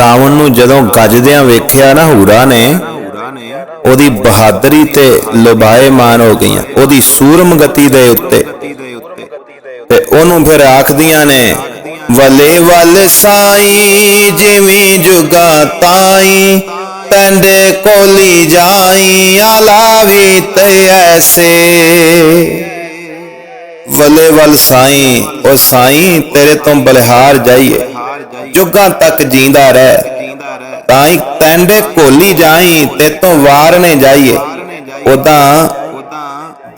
ਰਾਵਣ ਨੂੰ ਜਦੋਂ ਗੱਜਦਿਆਂ ਵੇਖਿਆ ਨਾ ਹੂਰਾ ਨੇ, ਉਹਦੀ ਬਹਾਦਰੀ ਤੇ ਲੁਭਾਏਮਾਨ ਹੋ ਗਈਆਂ। ਉਹਦੀ ਸੂਰਮ ਗਤੀ ਦੇ ਉੱਤੇ। ਤੇ ਉਹਨੂੰ ਫਿਰ ਆਖਦੀਆਂ ਨੇ, ਵਲੇ ਵੱਲ ਸਾਈ, ਜਿਵੇਂ ਜੁਗਾ ਤਾਈ ਤੰਡੇ ਕੋਲੀ ਜਾਈ ਆਲਾਵੀ ਤੇ ਐਸੇ। ਵਲੇ ਵੱਲ ਸਾਈ, ਉਹ ਸਾਈ, ਤੇਰੇ ਤੋਂ ਬਲਿਹਾਰ ਜਾਈਏ। ਜੁਗਾਂ ਤੱਕ ਜੀਂਦਾ ਰਹਿ। ਤਾਂ ਹੀ ਤੈਂਡੇ ਕੋਲੀ ਜਾਈ, ਤੇ ਤੋਂ ਵਾਰਨੇ ਜਾਈਏ। ਉਦਾਂ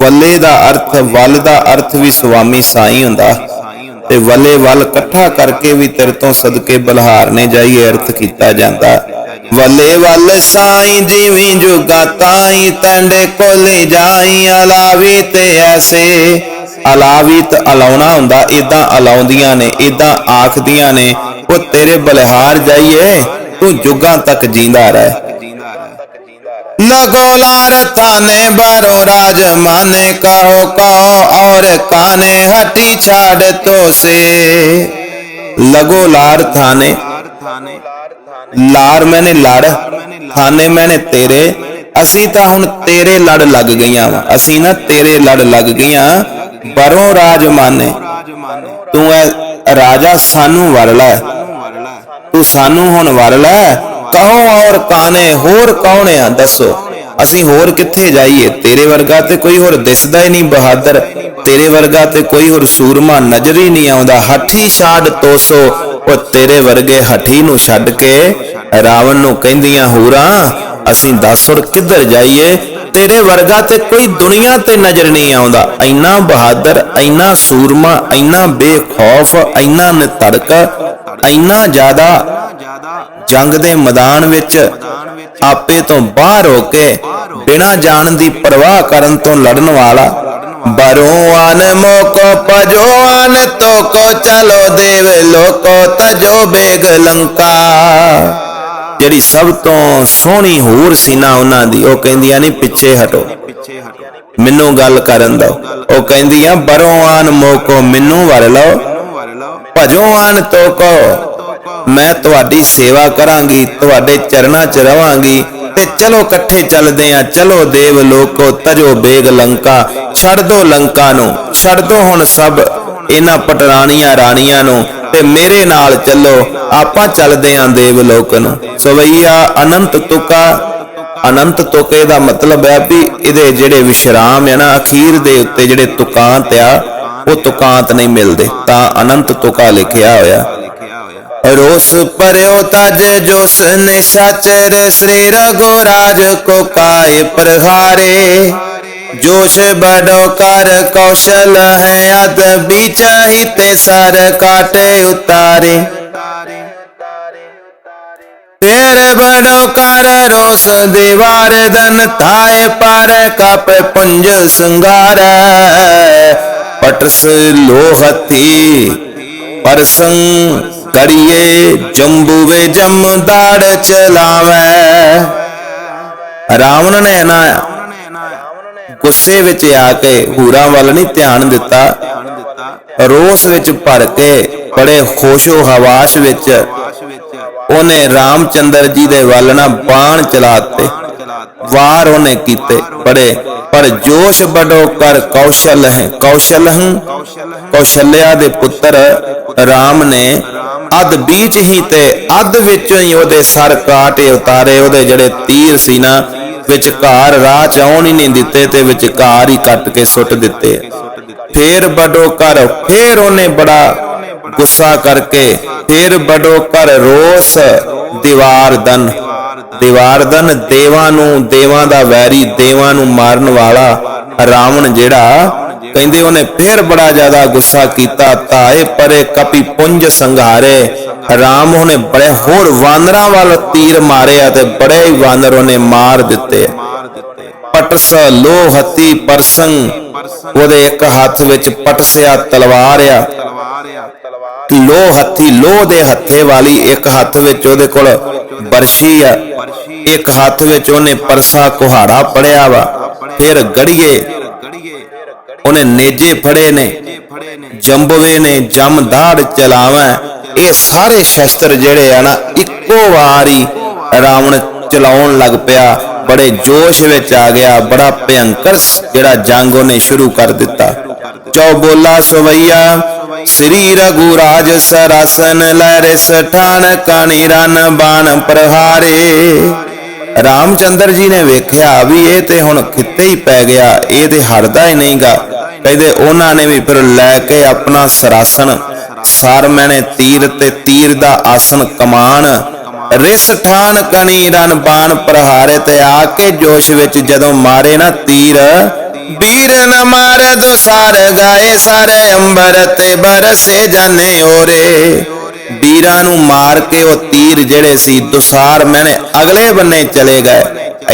ਵੱਲੇ ਦਾ ਅਰਥ, ਵੱਲ ਦਾ ਅਰਥ ਵੀ ਸੁਆਮੀ ਸਾਈ ਹੁੰਦਾ। ਤੇ ਵੱਲੇ ਵੱਲ ਇਕੱਠਾ ਕਰਕੇ ਵੀ ਤੇਰੇ ਤੋਂ ਸਦਕੇ ਬਲਹਾਰ ਨੇ ਜਾਈਏ, ਅਰਥ ਕੀਤਾ ਜਾਂਦਾ। ਵੱਲੇ ਵੱਲ ਸਾਈ ਜਿਵੇਂ ਜੁਗਾ ਤਾਈ ਤੰਡੇ ਕੋਲੇ ਜਾਈ ਅਲਾਵੀ ਤੇ ਐਸੇ। ਅਲਾਵੀ ਤੇ ਅਲਾਉਣਾ ਹੁੰਦਾ ਇਦਾਂ ਅਲਾਉਂਦੀਆਂ ਨੇ ਇਦਾਂ ਆਖਦੀਆਂ ਨੇ ਉਹ ਤੇਰੇ ਬਲਿਹਾਰ ਜਾਈਏ ਤੂੰ ਜੁਗਾਂ ਤੱਕ ਜੀਂਦਾ ਰਹਿ लगो लार थाने बारो राज माने कहो कहो और काने हटी छाड़ तो से लगो लार थाने ਲਾਰ ਮੈਨੇ ਲੜ ਥਾਨੇ ਮੈਨੇ ਤੇਰੇ ਅਸੀਂ ਤਾਂ ਹੁਣ ਤੇਰੇ ਲੜ ਲੱਗ ਗਈਆਂ ਵਾ ਅਸੀਂ ਨਾ ਤੇਰੇ ਲੜ ਲੱਗ ਗਈਆਂ ਬਰੋਂ ਰਾਜ ਮਾਨੇ, ਤੂੰ ਐ ਰਾਜਾ ਸਾਨੂੰ ਵਰ ਲੈ ਤੂੰ ਸਾਨੂੰ ਹੁਣ ਵਰ ਲੈ ਕਹੋ ਔਰ ਕਾਨੇ, ਹੋਰ ਕੌਣ ਆ ਦੱਸੋ? ਅਸੀਂ ਹੋਰ ਕਿੱਥੇ ਜਾਈਏ? ਤੇਰੇ ਵਰਗਾ ਤੇ ਕੋਈ ਹੋਰ ਦਿਸਦਾ ਹੀ ਨਹੀਂ ਬਹਾਦਰ। ਤੇਰੇ ਵਰਗਾ ਤੇ ਕੋਈ ਹੋਰ ਸੂਰਮਾ ਨਜ਼ਰ ਹੀ ਨਹੀਂ ਆਉਂਦਾ। ਹੱਠੀ ਛਾੜ ਤੋਸੋ, ਉਹ ਤੇਰੇ ਵਰਗੇ ਹੱਠੀ ਨੂੰ ਛੱਡ ਕੇ ਰਾਵਣ ਨੂੰ ਕਹਿੰਦੀਆਂ, ਹੂਰਾ, ਅਸੀਂ ਦੱਸ ਹੋਰ ਕਿੱਧਰ ਜਾਈਏ? ਤੇਰੇ ਵਰਗਾ ਤੇ ਕੋਈ ਦੁਨੀਆ ਤੇ ਨਜ਼ਰ ਨਹੀਂ ਆਉਂਦਾ। ਇੰਨਾ ਬਹਾਦਰ, ਇੰਨਾ ਸੂਰਮਾ, ਇੰਨਾ ਬੇਖੌਫ, ਇੰਨਾ ਨਿਤੜਕ ਇੰਨਾ ਜ਼ਿਆਦਾ ਜੰਗ ਦੇ ਮੈਦਾਨ ਵਿੱਚ ਆਪੇ ਤੋਂ ਬਾਹਰ ਹੋ ਕੇ ਬਿਨਾਂ ਜਾਣ ਦੀ ਪਰਵਾਹ ਕਰਨ ਤੋਂ ਲੜਨ ਵਾਲਾ। ਬਰੋਂ ਮੋਕੋ ਪਜੋ ਤੋਕੋ ਚਲੋ ਦੇਵ ਲੋਕੋ ਤਜੋ ਬੇਗ ਲੰਕਾ। ਜਿਹੜੀ ਸਭ ਤੋਂ ਸੋਹਣੀ ਹੂਰ ਸੀ ਨਾ ਉਹਨਾਂ ਦੀ, ਉਹ ਕਹਿੰਦੀਆਂ ਨਹੀਂ ਪਿੱਛੇ ਹਟੋ। ਮੈਨੂੰ ਗੱਲ ਕਰਨ ਦਿਓ ਉਹ ਕਹਿੰਦੀਆਂ, ਬਰੋਂ ਆਨ ਮੋਕੋ ਮੈਨੂੰ ਵਰ ਲਓ। ਭਜੋ ਆਨ ਤੋਕੋ। ਮੈਂ ਤੁਹਾਡੀ ਸੇਵਾ ਕਰਾਂਗੀ, ਤੁਹਾਡੇ ਚਰਨਾਂ 'ਚ ਰਵਾਂਗੀ ਤੇ ਚਲੋ ਇਕੱਠੇ ਚੱਲਦੇ ਆ। ਚਲੋ ਦੇਵ ਲੋਕੋ, ਤਜੋ ਬੇਗ ਲੰਕਾ। ਛੱਡ ਦੋ ਲੰਕਾ ਨੂੰ। ਛੱਡ ਦੋ ਹੁਣ ਸਭ। ਇਹਨਾਂ ਪਟਰਾਣੀਆਂ ਰਾਣੀਆਂ ਨੂੰ ਤੇ ਮੇਰੇ ਨਾਲ ਚੱਲੋ, ਆਪਾਂ ਚੱਲਦੇ ਆਂ ਦੇਵ ਲੋਕ ਨੂੰ। ਸਵਈਆ, ਅਨੰਤ ਤੁਕਾ, ਅਨੰਤ ਤੁਕੇ ਦਾ ਮਤਲਬ ਹੈ ਵੀ ਇਹਦੇ ਜਿਹੜੇ ਵਿਸ਼ਰਾਮ ਹੈ ਨਾ, ਅਖੀਰ ਦੇ ਉੱਤੇ ਜਿਹੜੇ ਤੁਕਾਂਤ ਆ, ਉਹ ਤੁਕਾਂਤ ਨਹੀਂ ਮਿਲਦੇ, ਤਾਂ ਅਨੰਤ ਤੁਕਾ ਲਿਖਿਆ ਹੋਇਆ। ਰੋਸ ਪਰਿਓ ਤਜ ਜੋ ਨੇ ਸਾਚਰ, ਸ੍ਰੀ ਰਗੋ ਰਾਜ ਕੋ ਕਾਇ ਪ੍ਰਹਾਰੇ। जोश बड़ो कर कौशल है अत बीच हिते सर काटे उतारे फेर बड़ो कर रोस दीवार दन थाए पर कप पुंज संगार पटस लोहथी परसंग ਕੜੀਏ ਜੰਬੂਵੇ ਜਮਦਾੜ ਚਲਾਵੇ ਰਾਵਣ ਨੇ ਨਾ ਗੁੱਸੇ ਵਿੱਚ ਆ ਕੇ ਹੂਰਾਂ ਵੱਲ ਨਹੀਂ ਧਿਆਨ ਦਿੱਤਾ, ਰੋਸ ਵਿੱਚ ਭਰ ਕੇ ਬੜੇ ਖੁਸ਼ੋ ਹਵਾਸ ਵਿੱਚ ਉਹਨੇ ਰਾਮਚੰਦਰ ਜੀ ਦੇ ਵੱਲ ਨਾ ਬਾਣ ਚਲਾਤੇ ਵਾਰ ਉਹਨੇ ਕੀਤੇ ਬੜੇ, ਪਰ ਜੋਸ਼ ਬੜੋ ਕਰ ਕੌਸ਼ਲ ਹੈ, ਕੌਸ਼ਲ ਹੰ। ਕੌਸ਼ਲਿਆ ਦੇ ਪੁੱਤਰ ਰਾਮ ਨੇ ਅਧ ਬੀਚ ਹੀ ਤੇ ਅਧ ਵਿੱਚੋਂ ਹੀ ਉਹਦੇ ਸਰ ਕਾਟੇ ਉਤਾਰੇ, ਉਹਦੇ ਜਿਹੜੇ ਤੀਰ ਸੀ ਨਾ ਵਿਚਕਾਰ ਰਾਹ ਚ ਆਉਣ ਹੀ ਨਹੀਂ ਦਿੱਤੇ ਤੇ ਵਿਚਕਾਰ ਹੀ ਕੱਟ ਕੇ ਸੁੱਟ ਦਿੱਤੇ। ਫੇਰ ਬੜੋ ਕਰ ਫੇਰ ਉਹਨੇ ਬੜਾ ਗੁੱਸਾ ਕਰਕੇ ਫੇਰ ਬੜੋ ਕਰ ਰੋਸ ਦੀਵਾਰਦਨ ਦੀਵਾਰਦਨ ਦੇਵਾਂ ਨੂੰ, ਦੇਵਾਂ ਦਾ ਵੈਰੀ, ਦੇਵਾਂ ਨੂੰ ਮਾਰਨ ਵਾਲਾ ਰਾਵਣ ਜਿਹੜਾ ਕਹਿੰਦੇ ਉਹਨੇ ਫੇਰ ਬੜਾ ਜ਼ਿਆਦਾ ਗੁੱਸਾ ਕੀਤਾ ਤਾਏ ਪਰੇ ਕਪੀ ਪੁੰਜ ਸੰਘਾਰੇ। ਰਾਮ ਉਹਨੇ ਬੜੇ ਹੋਰ ਵਾਨਰਾਂ ਵੱਲ ਤੀਰ ਮਾਰਿਆ ਤੇ ਬੜੇ ਹੀ ਵਾਨਰ ਉਹਨੇ ਮਾਰ ਦਿੱਤੇ। ਪਟਸ ਲੋਹਤੀ ਪਰਸੰ ਉਹਦੇ ਇੱਕ ਹੱਥ ਵਿੱਚ ਪਟਸਿਆ ਤਲਵਾਰ ਆ। ਲੋ ਹੱਥੀ, ਲੋਹ ਦੇ ਹੱਥੇ ਵਾਲੀ ਇੱਕ ਹੱਥ ਵਿੱਚ ਉਹਦੇ ਕੋਲ ਬਰਸ਼ੀ ਆ। ਇੱਕ ਹੱਥ ਵਿੱਚ ਉਹਨੇ ਪਰਸਾ ਕੁਹਾੜਾ ਪੜਿਆ ਵਾ। ਫਿਰ ਗੜੀਏ ਉਹਨੇ ਨੇਜੇ ਫੜੇ ਨੇ, ਜੰਬਵੇ ਨੇ ਜਮ ਦਾੜ ਚਲਾਵੇਂ। ਇਹ ਸਾਰੇ ਸ਼ਸਤਰ ਜਿਹੜੇ ਆ ਨਾ, ਇੱਕੋ ਵਾਰੀ ਰਾਵਣ ਚਲਾਉਣ ਲੱਗ ਪਿਆ। ਬੜੇ ਜੋਸ਼ ਵਿੱਚ ਆ ਗਿਆ, ਬੜਾ ਭਿਅੰਕਰ ਜਿਹੜਾ ਜੰਗ ਉਹਨੇ ਸ਼ੁਰੂ ਕਰ ਦਿੱਤਾ। ਚੌਬੋਲਾ ਸਵਈਆ, ਸ੍ਰੀ ਰਘੂ ਰਾਜ ਸਰਾਸਨ ਲੈ ਰਿਸ ਠਾਨ ਕਾਣੀ ਰਨ ਬਾਣ ਪ੍ਰਹਾਰੇ। ਰਾਮਚੰਦਰ ਜੀ ਨੇ ਵੇਖਿਆ ਵੀ ਇਹ ਤੇ ਹੁਣ ਖਿੱਤੇ ਹੀ ਪੈ ਗਿਆ, ਇਹ ਤੇ ਹਟਦਾ ਹੀ ਨਹੀਂਗਾ। ਕਹਿੰਦੇ ਉਹਨਾਂ ਨੇ ਵੀ ਫਿਰ ਲੈ ਕੇ ਆਪਣਾ ਸਰਾਸਨ ਸਰ ਮੈਨੇ ਤੀਰ ਤੇ ਤੀਰ ਦਾ ਆਸਨ ਕਮਾਨ ਰਿਸ ਠਾਨ ਕਣੀ ਰਨ ਬਾਣ ਪ੍ਰਹਾਰੇ ਤੇ ਆ ਕੇ ਜੋਸ਼ ਵਿੱਚ ਜਦੋਂ ਮਾਰੇ ਨਾ ਤੀਰ, ਵੀਰ ਨ ਮਾਰੇ ਦੁਸਾਰ ਗਾਏ ਸਾਰੇ ਅੰਬਰ ਤੇ ਬਰਸੇ ਜਾਣੇ ਓਰੇ। ਵੀਰਾਂ ਨੂੰ ਮਾਰ ਕੇ ਉਹ ਤੀਰ ਜਿਹੜੇ ਸੀ ਦੁਸਾਰ ਮੈਨੇ ਅਗਲੇ ਬੰਨੇ ਚਲੇ ਗਏ।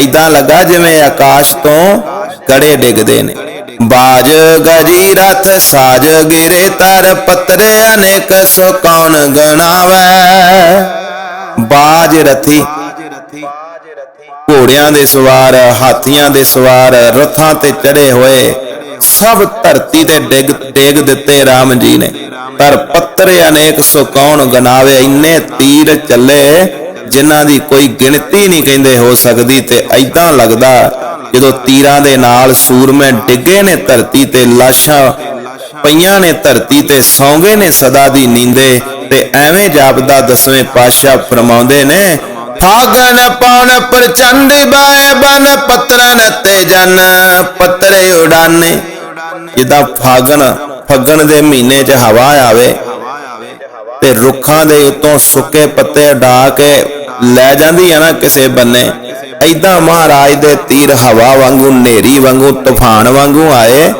ਐਦਾਂ ਲੱਗਾ ਜਿਵੇਂ ਆਕਾਸ਼ ਤੋਂ ਕੜੇ ਡਿੱਗਦੇ ਨੇ। ਬਾਜ ਗਜੀ ਰਥ ਸਾਜ ਗਿਰੇ ਤਰ ਪਤਰੇ ਅਨੇਕ ਸੋ ਕੌਣ ਗਣਾਵੇ? ਬਾਜ ਰਥੀ। ਘੋੜਿਆਂ ਦੇ ਸਵਾਰ, ਹਾਥੀਆਂ ਦੇ ਸਵਾਰ, ਰਥਾਂ ਤੇ ਚੜੇ ਹੋਏ, ਸਭ ਧਰਤੀ ਤੇ ਡਿੱਗ, ਡੇਗ ਦਿੱਤੇ RAM ਜੀ ਨੇ। ਪਰ ਪੱਤਰੇ ਅਨੇਕ ਸੋ ਕੌਣ ਗਨਾਵੇ ਇੰਨੇ ਤੀਰ ਚੱਲੇ, ਜਿਨ੍ਹਾਂ ਦੀ ਕੋਈ ਗਿਣਤੀ ਨਹੀਂ ਕਹਿੰਦੇ ਹੋ ਸਕਦੀ ਤੇ ਐਦਾਂ ਲੱਗਦਾ ਜਦੋਂ ਤੀਰਾਂ ਦੇ ਨਾਲ ਸੂਰਮੇ ਡਿੱਗੇ ਨੇ ਧਰਤੀ ਤੇ ਲਾਸ਼ਾਂ, ਪਈਆਂ ਨੇ ਧਰਤੀ ਤੇ ਸੌਂਗੇ ਨੇ ਸਦਾ ਦੀ ਨੀਂਦੇ ਤੇ ਐਵੇਂ ਜਾਪਦਾ ਦਸਵੇਂ ਪਾਤਸ਼ਾਹ ਫਰਮਾਉਂਦੇ ਨੇ ਫਾਗਨ ਪੌਣ ਪ੍ਰਚੰਡ ਬਾਏ ਬਨ ਪਤਰਨ ਤੇ ਜਨ, ਪਤਰੇ ਉਡਾਨੇ। ਜਿੱਦਾਂ ਫਾਗਣ, ਫੱਗਣ ਦੇ ਮਹੀਨੇ 'ਚ ਹਵਾ ਆਵੇ ਤੇ ਰੁੱਖਾਂ ਦੇ ਉੱਤੋਂ ਸੁੱਕੇ ਪੱਤੇ ਉਡਾ ਕੇ ਲੈ ਜਾਂਦੀ ਆ ਨਾ ਕਿਸੇ ਬੰਨੇ। ਐਦਾਂ ਮਹਾਰਾਜ ਦੇ ਤੀਰ ਹਵਾ ਵਾਂਗੂ ਨੇਰੀ ਵਾਂਗੂ, ਤੂਫਾਨ ਵਾਂਗੂ ਆਏ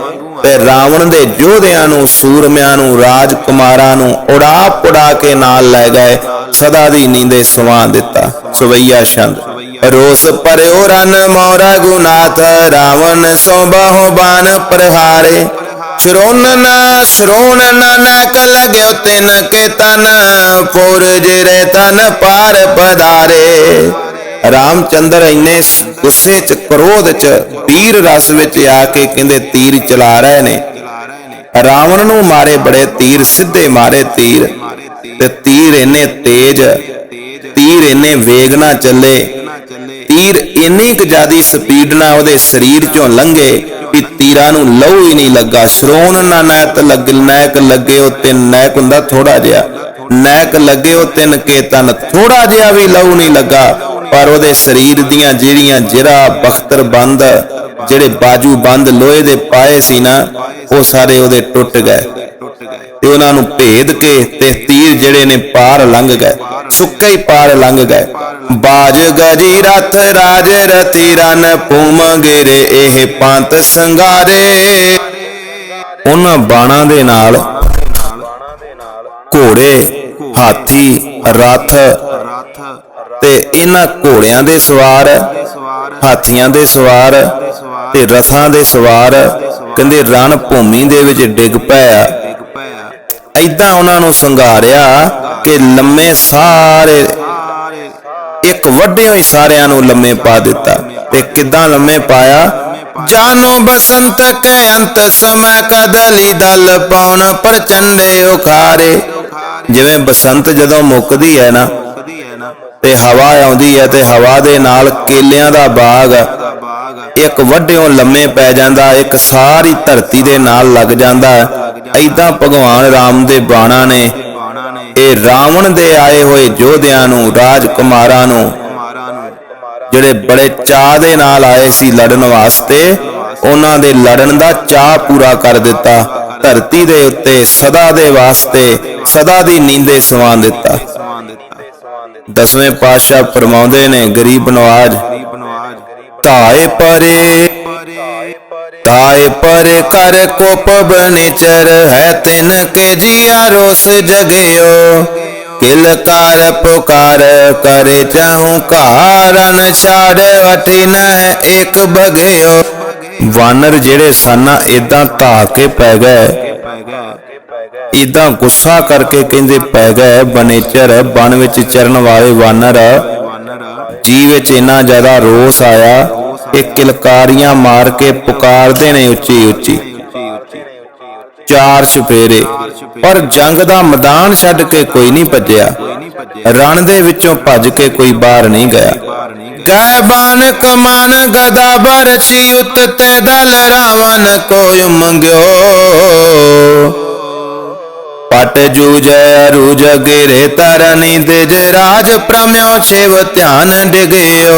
ਤੇ ਰਾਵਣ ਦੇ ਯੋਧਿਆਂ ਨੂੰ, ਸੂਰਮਿਆਂ ਨੂੰ, ਰਾਜਕੁਮਾਰਾਂ ਨੂੰ ਉਡਾ ਪੁੜਾ ਕੇ ਨਾਲ ਲੈ ਗਏ। ਸਦਾ ਦੀ ਨੀਂਦੇ ਸਵਾ ਦਿੱਤਾ। ਸਵਈਆ ਛੰਦ। ਰੋਸ ਪਰਿਓ ਰਨ ਮੋਰਾ ਗੁਨਾਥ ਰਾਵਣ ਸੋ ਬਾਹੋ ਬਾਨ ਪ੍ਰਹਾਰੇ। ਸ਼ਰੋਨ ਨਾ ਸ਼ਰੋਨ ਨਾ ਨੈਕ ਲਗਿਓ ਤਿਨ ਕੇ ਤਨ ਪੁਰ ਜਿਰੇ ਤਨ ਪਾਰ ਪਧਾਰੇ। ਰਾਮਚੰਦਰ ਇੰਨੇ ਗੁੱਸੇ ਚ, ਕ੍ਰੋਧ ਚ ਤੀਰ ਰਸ ਵਿੱਚ ਆ ਕੇ ਕਹਿੰਦੇ ਤੀਰ ਚਲਾ ਰਹੇ ਨੇ। ਰਾਵਣ ਨੂੰ ਮਾਰੇ ਬੜੇ ਤੀਰ, ਸਿੱਧੇ ਮਾਰੇ ਤੀਰ। ਤੇ ਤੀਰ ਇੰਨੇ ਤੇਜ਼, ਤੀਰ ਇੰਨੇ ਵੇਗ ਨਾਲ ਚੱਲੇ। ਤੀਰ ਇੰਨੀ ਕੁ ਜ਼ਿਆਦੀ ਸਪੀਡ ਨਾਲ ਉਹਦੇ ਸਰੀਰ ਚੋਂ ਲੰਘੇ ਕਿ ਤੀਰਾਂ ਨੂੰ ਲਹੂ ਹੀ ਨਹੀਂ ਲੱਗਾ। ਸ਼ਰੋਣ ਨਾ ਨੈਤ ਲੱਗ, ਨੈਕ ਲੱਗੇ ਉਹ ਤਿੰਨ, ਨੈਕ ਹੁੰਦਾ ਥੋੜਾ ਜਿਹਾ। ਨੈਕ ਲੱਗੇ ਉਹ ਤਿੰਨ ਕੇ ਤਨ ਥੋੜਾ ਜਿਹਾ ਵੀ ਲਹੂ ਨਹੀਂ ਲੱਗਾ। ਪਰ ਉਹਦੇ ਸਰੀਰ ਦੀਆਂ ਜਿਹੜੀਆਂ ਜਿਰਾ ਬਖਤਰ ਬੰਦ, ਜਿਹੜੇ ਬਾਜੂ ਬੰਦ ਲੋਹੇ ਦੇ ਪਾਏ ਸੀ ਨਾ, ਉਹ ਸਾਰੇ ਉਹਦੇ ਟੁੱਟ ਗਏ। ਤੇ ਉਹਨਾਂ ਨੂੰ ਭੇਦ ਕੇ ਤੇ ਤੀਰ ਜਿਹੜੇ ਨੇ ਪਾਰ ਲੰਘ ਗਏ, ਸੁੱਕੇ ਹੀ ਪਾਰ ਲੰਘ ਗਏ। ਬਾਜ ਗਜੀ ਰਥ ਰਾਜ ਰਥੀ ਰਨ ਭੂਮ ਗਿਰੇ, ਇਹ ਪੰਤ ਸੰਗਾਰੇ। ਉਹਨਾਂ ਬਾਣਾ ਦੇ ਨਾਲ ਘੋੜੇ, ਹਾਥੀ, ਰਥ ਤੇ ਇਹਨਾਂ ਘੋੜਿਆਂ ਦੇ ਸਵਾਰ, ਹਾਥੀਆਂ ਦੇ ਸਵਾਰ ਤੇ ਰਥਾਂ ਦੇ ਸਵਾਰ, ਕਹਿੰਦੇ ਰਣ ਭੂਮੀ ਦੇ ਵਿੱਚ ਡਿੱਗ ਪਿਆ ਐਦਾਂ ਉਹਨਾਂ ਨੂੰ ਸੰਘਾਰਿਆ ਕਿ ਲੰਮੇ ਸਾਰੇ, ਇੱਕ ਵੱਡੇ ਹੋਈ ਸਾਰਿਆਂ ਨੂੰ ਲੰਮੇ ਪਾ ਦਿੱਤਾ। ਤੇ ਕਿਦਾਂ ਲੰਮੇ ਪਾਇਆ? ਜਾਨੋ ਬਸੰਤ ਕੈ ਅੰਤ ਸਮੈ ਕਦਲੀ ਦਲ ਪਾਉਣ ਪ੍ਰਚੰਡੇ ਉਖਾਰੇ। ਜਿਵੇਂ ਬਸੰਤ ਜਦੋਂ ਮੁੱਕਦੀ ਹੈ ਨਾ ਤੇ ਹਵਾ ਆਉਂਦੀ ਹੈ ਤੇ ਹਵਾ ਦੇ ਨਾਲ ਕੇਲਿਆਂ ਦਾ ਬਾਗ ਇੱਕ ਵੱਡਿਓ ਲੰਮੇ ਪੈ ਜਾਂਦਾ, ਇੱਕ ਸਾਰੀ ਧਰਤੀ ਦੇ ਨਾਲ ਲੱਗ ਜਾਂਦਾ ਐਦਾਂ ਭਗਵਾਨ ਰਾਮ ਦੇ ਬਾਣਾ ਨੇ, ਇਹ ਰਾਵਣ ਦੇ ਆਏ ਹੋਏ ਯੋਧਿਆਂ ਨੂੰ, ਰਾਜਕੁਮਾਰਾਂ ਨੂੰ, ਜਿਹੜੇ ਬੜੇ ਚਾਹ ਦੇ ਨਾਲ ਆਏ ਸੀ ਲੜਨ ਵਾਸਤੇ, ਉਹਨਾਂ ਦੇ ਲੜਨ ਦਾ ਚਾਹ ਪੂਰਾ ਕਰ ਦਿੱਤਾ। ਧਰਤੀ ਦੇ ਉੱਤੇ ਸਦਾ ਦੇ ਵਾਸਤੇ ਸਦਾ ਦੀ ਨੀਂਦੇ ਸਵਾ ਦਿੱਤਾ। ਦਸਵੇਂ ਪਾਤਸ਼ਾਹ ਫਰਮਾਉਂਦੇ ਨੇ, ਗਰੀਬ ਨਵਾਜ, ਧਾਏ ਪਰੇ ਧਾਏ ਪਰੇ ਕਰ ਕੋਪ ਬਨਿਚਰ ਹੈ ਤਿਨ ਕੇ ਜੀਆ ਰੋਸ ਜਗਿਓ ਕਿਲਕਾਰ ਪੁਕਾਰ ਕਰੇ ਚਾਹੂੰ ਕਾਰਨ ਛਾੜ ਵਠੀ ਨਹਿ ਇੱਕ ਬਗਿਓ। ਵਾਨਰ ਜਿਹੜੇ ਸਨ, ਇਦਾਂ ਧਾ ਕੇ ਪੈ ਗਏ। ਇਦਾਂ ਗੁੱਸਾ ਕਰਕੇ ਕਹਿੰਦੇ, ਪੈ ਗਏ ਬਨੇਚਰ ਬਨ ਵਿੱਚ ਚਰਨ ਵਾਲੇ ਵਾਨਰ। ਜੀ ਵਿੱਚ ਇੰਨਾ ਜ਼ਿਆਦਾ ਰੋਸ ਆਇਆ ਕਿ ਕਿਲਕਾਰੀਆਂ ਮਾਰ ਕੇ ਪੁਕਾਰਦੇ ਨੇ ਉੱਚੀ ਉੱਚੀ। ਚਾਰ ਛਪੇਰੇ। ਪਰ ਜੰਗ ਦਾ ਮੈਦਾਨ ਛੱਡ ਕੇ ਕੋਈ ਨਹੀਂ ਭੱਜਿਆ। ਰਣ ਦੇ ਵਿੱਚੋਂ ਭੱਜ ਕੇ ਕੋਈ ਬਾਹਰ ਨਹੀਂ ਗਿਆ। ਕੈ ਬਾਨ ਕਮਾਨ ਗਦਾ ਬਰਛੀ ਉਤ ਤੇ ਦਲ ਰਾਵਨ ਕੋਈ ਮੰਗਿਓ। ਜੂਜੈ ਅਰੂਜ ਗਿਰੇ ਤਰਨੀ ਤੇ ਰਾਜ ਪ੍ਰਮਿਓ ਛੇਵ ਧਿਆਨ ਡਿਗਿਓ।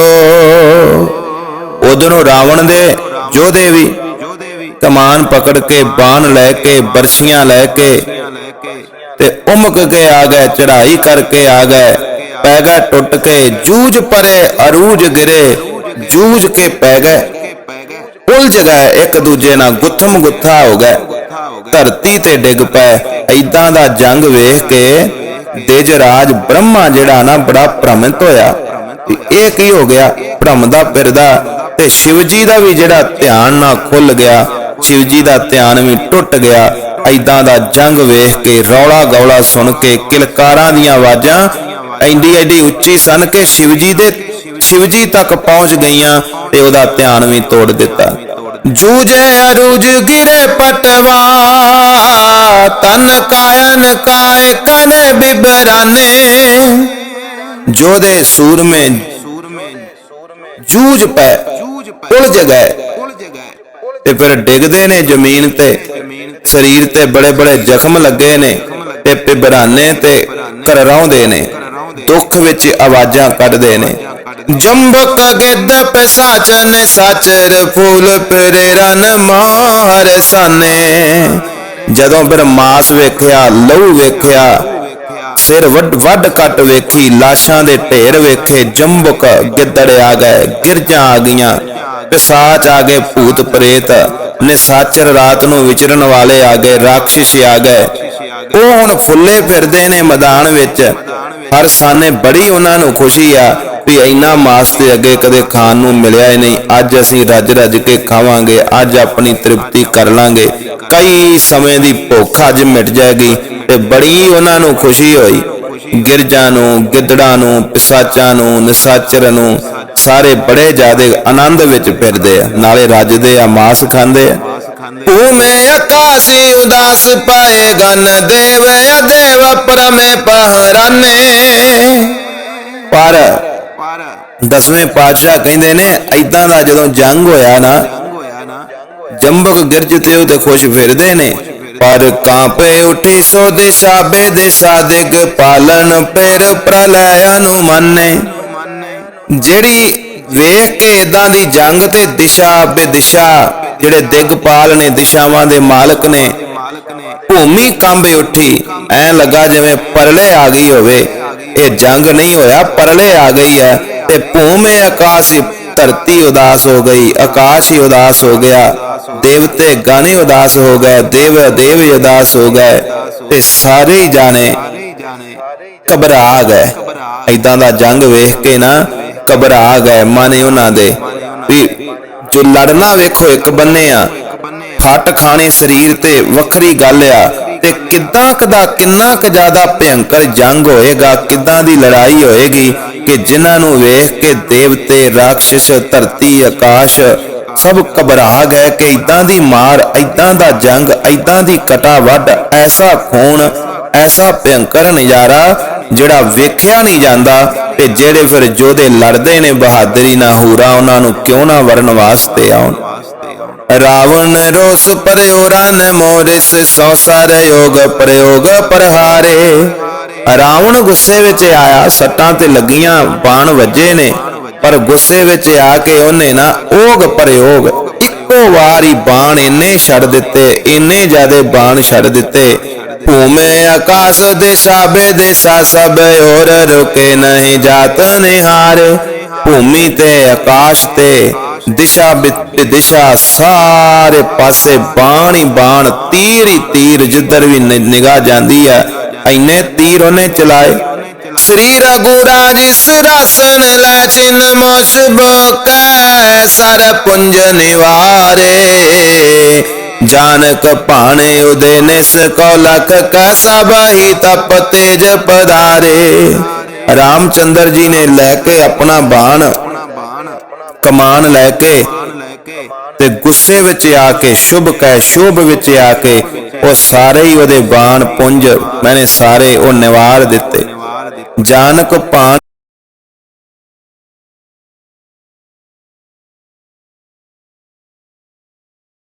ਉਧਰੋਂ ਰਾਵਣ ਦੇ ਯੋਧੇ ਵੀ ਕਮਾਨ ਪਕੜ ਕੇ ਬਾਣ ਲੈ ਕੇ ਬਰਸ਼ੀਆਂ ਲੈ ਕੇ ਤੇ ਉਮਕ ਕੇ ਆ ਗਏ ਚੜਾਈ ਕਰਕੇ ਆ ਗਏ। ਪੈ ਗਏ, ਟੁੱਟ ਕੇ ਜੂਝ ਪਰੇ, ਅਰੂਜ ਗਿਰੇ, ਜੂਝ ਕੇ ਪੈ ਗਏ। ਉਲਝ ਗਏ ਇੱਕ ਦੂਜੇ ਨਾਲ ਗੁੱਥਮ ਗੁੱਥਾ ਹੋ ਗਏ। ਧਰਤੀ ਤੇ ਡਿੱਗ ਪਏ। ਐਦਾਂ ਦਾ ਜੰਗ ਵੇਖ ਕੇ ਦੇਜਰਾਜ ਬ੍ਰਹਮਾ ਜਿਹੜਾ ਨਾ ਬੜਾ ਭ੍ਰਮਿਤ ਹੋਇਆ। ਇਹ ਕੀ ਹੋ ਗਿਆ? ਭ੍ਰਮਦਾ ਫਿਰਦਾ। ਤੇ ਸ਼ਿਵਜੀ ਦਾ ਵੀ ਜਿਹੜਾ ਧਿਆਨ ਨਾ ਖੁੱਲ ਗਿਆ ਸ਼ਿਵ ਦਾ ਧਿਆਨ ਵੀ ਟੁੱਟ ਗਿਆ। ਐਦਾਂ ਦਾ ਜੰਗ ਵੇਖ ਕੇ ਰੌਲਾ ਗੌਲਾ ਸੁਣ ਕੇ ਕਿਲਕਾਰਾਂ ਦੀਆਂ ਆਵਾਜ਼ਾਂ ਐਂਡੀ ਐਡੀ ਉੱਚੀ ਸਨ ਕਿ ਸ਼ਿਵਜੀ ਦੇ, ਸ਼ਿਵਜੀ ਤੱਕ ਪਹੁੰਚ ਗਈਆਂ ਤੇ ਉਹਦਾ ਧਿਆਨ ਵੀ ਤੋੜ ਦਿੱਤਾ। ਜੂਜੇ ਅਰੂਜ ਗਿਰੇ ਪਟਵਾ, ਤਨ ਕਾਇਨ ਕਾਇ ਕਨੇ ਬਿਬਰਾਨੇ। ਜੋਦੇ ਸੂਰਮੇ, ਜੂਝ ਪੈ ਉਲਝ ਗਏ ਤੇ ਫਿਰ ਡਿੱਗਦੇ ਨੇ ਜ਼ਮੀਨ ਤੇ, ਸਰੀਰ ਤੇ ਬੜੇ ਬੜੇ ਜ਼ਖਮ ਲੱਗੇ ਨੇ ਤੇ ਪਿਬਰਾਨੇ ਤੇ ਕਰਰਾਉਂਦੇ ਨੇ, ਦੁੱਖ ਵਿੱਚ ਆਵਾਜ਼ਾਂ ਕੱਢਦੇ ਨੇ। ਜੰਬਕ ਗਿੱਦ ਪਿਸਾਚਨ ਸਾਚਰ, ਫੂਲ ਪਰੇ ਮਾਰ ਸਾਨੇ। ਜਦੋਂ ਫਿਰ ਮਾਸ ਵੇਖਿਆ, ਲਹੂ ਵੇਖਿਆ, ਸਿਰ ਵੱਡ ਵੱਡ ਕੱਟ ਵੇਖੀ, ਲਾਸ਼ਾਂ ਦੇ ਢੇਰ ਵੇਖੇ, ਜੰਬਕ ਗਿੱਦੜ ਆ ਗਏ, ਗਿਰਜਾਂ ਆ ਗਈਆਂ, ਪਿਸਾਚ ਆ ਗਏ, ਭੂਤ ਪ੍ਰੇਤ, ਨਿਸਾਚਰ ਰਾਤ ਨੂੰ ਵਿਚਰਨ ਵਾਲੇ ਆ ਗਏ ਰਾਖਸ਼ ਆ ਗਏ। ਉਹ ਹੁਣ ਫੁੱਲੇ ਫਿਰਦੇ ਨੇ ਮੈਦਾਨ ਵਿੱਚ। ਹਰ ਸਾਨੇ ਬੜੀ ਉਹਨਾਂ ਨੂੰ ਖੁਸ਼ੀ ਆ ਵੀ ਇੰਨਾ ਮਾਸ ਤੇ ਅੱਗੇ ਕਦੇ ਖਾਣ ਨੂੰ ਮਿਲਿਆ ਹੀ ਨਹੀਂ। ਅੱਜ ਅਸੀਂ ਰੱਜ ਰੱਜ ਕੇ ਖਾਵਾਂਗੇ, ਅੱਜ ਆਪਣੀ ਤ੍ਰਿਪਤੀ ਕਰ ਲਾਂਗੇ। ਕਈ ਸਮੇਂ ਦੀ ਭੁੱਖ ਅੱਜ ਮਿਟ ਜਾਏਗੀ ਤੇ ਬੜੀ ਉਹਨਾਂ ਨੂੰ ਖੁਸ਼ੀ ਹੋਈ। ਗਿਰਜਾਂ ਨੂੰ, ਗਿੱਦੜਾਂ ਨੂੰ, ਪਿਸਾਚਾਂ ਨੂੰ, ਨਿਸਾਚਰ ਨੂੰ ਸਾਰੇ ਬੜੇ ਜ਼ਿਆਦੇ ਆਨੰਦ ਵਿੱਚ ਫਿਰਦੇ ਆ। ਨਾਲੇ ਰੱਜਦੇ ਆ, ਮਾਸ ਖਾਂਦੇ ਆ। ਭੂਮੇ ਆਕਾਸੀ ਉਦਾਸ ਪਾਏ ਗਨ ਦੇਵ ਅਦੇਵ ਪਰਮੇ ਪਹਰਾਨੇ। ਪਰ ਦਸਵੇਂ ਪਾਤਸ਼ਾਹ ਕਹਿੰਦੇ ਨੇ ਐਦਾਂ ਦਾ ਜਦੋਂ ਜੰਗ ਹੋਇਆ ਨਾ ਜੰਬਕ ਗਿਰਜ ਤੇ ਉਹ ਤੇ ਖੁਸ਼ ਫਿਰਦੇ ਨੇ। ਪਰ ਕਾਂਪੇ ਉਠੀ ਸੋ ਦਿਸ਼ਾ ਬੇਦਿਸ਼ਾ ਦਿਗ ਪਾਲਨ ਪੇਰ ਪ੍ਰਲੈ ਅਨੁਮਾਨੇ ਜਿਹੜੀ ਵੇਖ ਕੇ ਇਦਾਂ ਦੀ ਜੰਗ ਤੇ ਦਿਸ਼ਾ ਬੇਦਿਸ਼ਾ ਜਿਹੜੇ ਦਿਗਪਾਲ ਨੇ, ਦਿਸ਼ਾਵਾਂ ਦੇ ਮਾਲਕ ਨੇ, ਭੂਮੀ ਕੰਬੇ ਉੱਠੀ, ਐ ਲੱਗਾ ਜਿਵੇਂ ਪਰਲੇ ਆ ਗਈ ਹੋਵੇ। ਇਹ ਜੰਗ ਨਹੀਂ ਹੋਇਆ, ਪਰਲੇ ਆ ਗਈ ਹੈ। ਤੇ ਭੂਮੇ ਆਕਾਸ਼ ਧਰਤੀ ਉਦਾਸ ਹੋ ਗਈ, ਆਕਾਸ਼ ਹੀ ਉਦਾਸ ਹੋ ਗਿਆ। ਦੇਵਤੇ ਗਾਣੇ ਉਦਾਸ ਹੋ ਗਏ, ਦੇਵ ਦੇਵ ਉਦਾਸ ਹੋ ਗਏ। ਤੇ ਸਾਰੇ ਜਾਣੇ ਘਬਰਾ ਗਏ। ਐਦਾਂ ਦਾ ਜੰਗ ਵੇਖ ਕੇ ਨਾ ਘਬਰਾ ਗਏ ਮਨ ਉਹਨਾਂ ਦੇ। ਵੀ ਜੋ ਲੜਨਾ ਵੇਖੋ ਇੱਕ ਬੰਨੇ ਆ। ਫੱਟ ਖਾਣੇ ਸਰੀਰ ਤੇ ਵੱਖਰੀ ਗੱਲ ਆ ਤੇ ਕਿੱਦਾਂ ਕਦਾ ਕਿੰਨਾ ਕੁ ਜ਼ਿਆਦਾ ਭਿਅੰਕਰ ਜੰਗ ਹੋਏਗਾ, ਕਿੱਦਾਂ ਦੀ ਲੜਾਈ ਹੋਏਗੀ ਕਿ ਜਿਨ੍ਹਾਂ ਨੂੰ ਵੇਖ ਕੇ ਦੇਵਤੇ ਰਾਖਸ਼ ਧਰਤੀ, ਆਕਾਸ਼ ਸਭ ਘਬਰਾ ਗਏ ਕਿ ਇਦਾਂ ਦੀ ਮਾਰ ਇਦਾਂ ਦਾ ਜੰਗ ਇਦਾਂ ਦੀ ਕਟਾ ਵੱਢ ਐਸਾ ਖੂਨ ਐਸਾ ਭਿਅੰਕਰ ਨਜ਼ਾਰਾ ਜਿਹੜਾ ਵੇਖਿਆ ਨਹੀਂ ਜਾਂਦਾ ਤੇ ਜਿਹੜੇ ਫਿਰ ਜੋਧੇ ਲੜਦੇ ਨੇ, ਬਹਾਦਰੀ ਨਾਲ ਹੂਰਾ ਉਹਨਾਂ ਨੂੰ ਕਿਉਂ ਨਾ ਵਰਨ ਵਾਸਤੇ ਆਉਣ? ਰਾਵਣ ਰੋਸ ਪਰਿਓ ਰਨ ਮੋਰਿਸ ਸੋ ਸਰ ਯੋਗ ਪ੍ਰਯੋਗ ਪਰਹਾਰੇ। ਰਾਵਣ ਗੁੱਸੇ ਵਿੱਚ ਆਇਆ, ਸੱਟਾਂ ਤੇ ਲੱਗੀਆਂ, ਬਾਣ ਵੱਜੇ ਨੇ, ਪਰ ਗੁੱਸੇ ਵਿੱਚ ਆ ਕੇ ਉਹਨੇ ਨਾ ਓਗ ਪ੍ਰਯੋਗ, ਇੱਕੋ ਵਾਰੀ ਬਾਣ ਇੰਨੇ ਛੱਡ ਦਿੱਤੇ, ਇੰਨੇ ਜ਼ਿਆਦੇ ਬਾਣ ਛੱਡ ਦਿੱਤੇ ਭੂਮੇ ਆਕਾਸ਼ ਦਿਸ਼ਾ ਬੇਦਿਸ਼ਾ ਸਭ ਔਰ ਰੁਕੇ ਨਹੀਂ ਜਾਤ ਨਿਹਾਰ ਭੂਮੀ ਤੇ ਆਕਾਸ਼ ਤੇ ਦਿਸ਼ਾ ਦਿਸ਼ਾ ਸਾਰੇ ਪਾਸੇ ਬਾਣ ਬਾਣ, ਤੀਰ ਹੀ ਤੀਰ, ਜਿੱਧਰ ਵੀ ਨਿਗਾਹ ਜਾਂਦੀ ਹੈ ਐਨੇ ਤੀਰ ਉਹਨੇ ਚਲਾਏ। ਸ੍ਰੀ ਰਘੁਰਾਜ ਸਿਰਾਸਨ ਲੈ ਚਿਨ ਮੋਛ ਬਕੈ ਸਰ ਪੁੰਜ ਨਿਵਾਰੇ। ਜਾਨਕ ਭਾਣੇ ਉਦੇ ਨਿਸ ਕੋ ਲਖ ਕੈ ਸਭਹੀ ਤਪ ਤੇਜ ਪਧਾਰੇ। ਰਾਮਚੰਦਰ ਜੀ ਨੇ ਲੈ ਕੇ ਆਪਣਾ ਬਾਣ, ਕਮਾਨ ਲੈ ਕੇ ਤੇ ਗੁੱਸੇ ਵਿੱਚ ਆ ਕੇ, ਸ਼ੁਭ ਕਹਿ ਸ਼ੁਭ ਵਿੱਚ ਆ ਕੇ ਉਹ ਸਾਰੇ ਹੀ ਉਹਦੇ ਬਾਣ ਪੁੰਜ, ਮੈਨੇ ਸਾਰੇ ਉਹ ਨਿਵਾਰ ਦਿੱਤੇ। ਜਾਨਕ ਭਾਣ